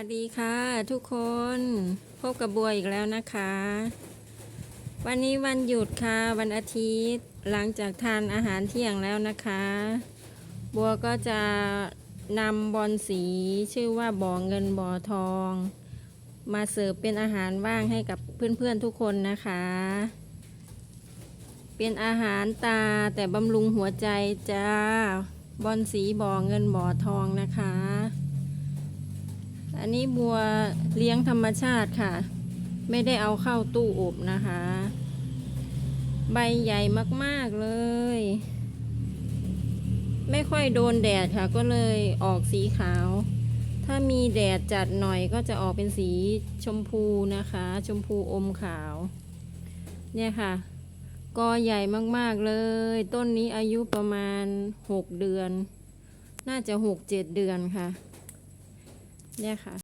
วัสดีค่ะทุกคนพบกับบัวอีกแล้วนะคะ วันนี้วันหยุดค่ะวันอาทิตย์หลังจากทานอาหารเที่ยงแล้วนะคะ บัวก็จะนำบอลสีชื่อว่าบ่อเงินบ่อทอง มาเสิร์ฟเป็นอาหารว่างให้กับเพื่อนๆทุกคนนะคะ เป็นอาหารตาแต่บำรุงหัวใจจ้าบอลสีบ่อเงินบ่อทองนะคะ อันนี้บัวเลี้ยงธรรมชาติค่ะ ไม่ได้เอาเข้าตู้อบนะคะ ใบใหญ่มากๆเลย ไม่ค่อยโดนแดดค่ะ ก็เลยออกสีขาว ถ้ามีแดดจัดหน่อยก็จะออกเป็นสีชมพูนะคะ ชมพูอมขาว เนี่ยค่ะกอใหญ่มากๆเลย ต้นนี้อายุประมาณ 6 เดือน น่าจะ 6-7 เดือนค่ะ เนี่ยค่ะ